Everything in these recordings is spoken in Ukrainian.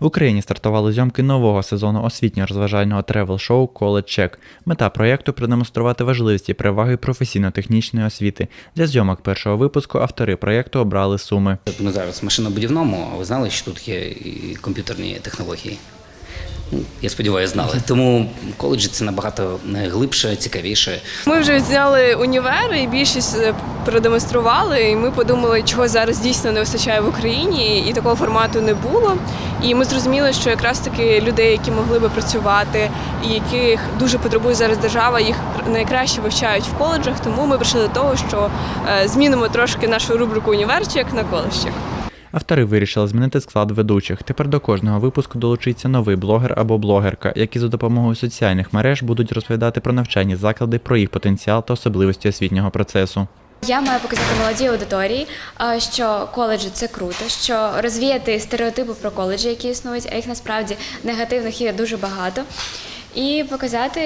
В Україні стартували зйомки нового сезону освітньо-розважального тревел-шоу College Check. Мета проєкту продемонструвати важливість і переваги професійно-технічної освіти. Для зйомок першого випуску автори проєкту обрали суми. Ми зараз в машинобудівному, а ви знали, що тут є і комп'ютерні технології? Я сподіваюся, знали. Тому коледжі це набагато е, глибше, цікавіше. Ми вже зняли універ і більшість е, продемонстрували. І ми подумали, чого зараз дійсно не вистачає в Україні, і такого формату не було. І ми зрозуміли, що якраз таки людей, які могли би працювати, і яких дуже потребує зараз держава, їх найкраще вивчають в коледжах. Тому ми прийшли до того, що е, змінимо трошки нашу рубрику універчик на коледжчик. Автори вирішили змінити склад ведучих. Тепер до кожного випуску долучиться новий блогер або блогерка, які за допомогою соціальних мереж будуть розповідати про навчальні заклади, про їх потенціал та особливості освітнього процесу. Я маю показати молодій аудиторії, що коледжі це круто, що розвіяти стереотипи про коледжі, які існують, а їх насправді негативних є дуже багато. І показати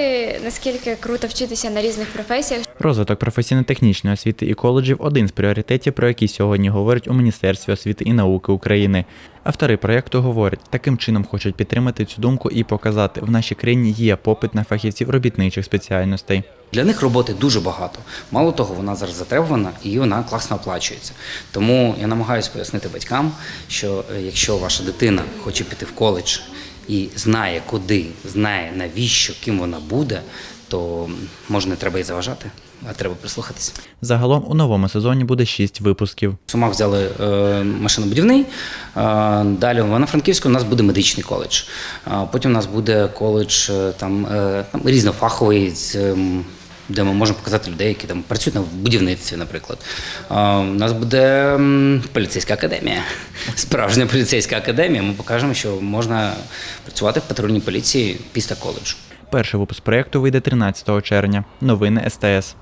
наскільки круто вчитися на різних професіях, Розвиток професійно-технічної освіти і коледжів один з пріоритетів, про які сьогодні говорять у Міністерстві освіти і науки України. Автори проєкту говорять, таким чином хочуть підтримати цю думку і показати, в нашій країні є попит на фахівців робітничих спеціальностей. Для них роботи дуже багато. Мало того, вона зараз затребувана і вона класно оплачується. Тому я намагаюся пояснити батькам, що е, якщо ваша дитина хоче піти в коледж і знає куди, знає навіщо, ким вона буде, то можна, може не треба і заважати, а треба прислухатися. Загалом у новому сезоні буде шість випусків. Сума Сумах взяли е, машинобудівний. Е, далі в Івано-Франківську у нас буде медичний коледж. Е, потім у нас буде коледж е, там, е, там різнофаховий, з, ем, де ми можемо показати людей, які там працюють на будівництві, наприклад. А, у нас буде поліцейська академія. Справжня поліцейська академія. Ми покажемо, що можна працювати в патрульній поліції після коледжу. Перший випуск проєкту вийде 13 червня. Новини СТС.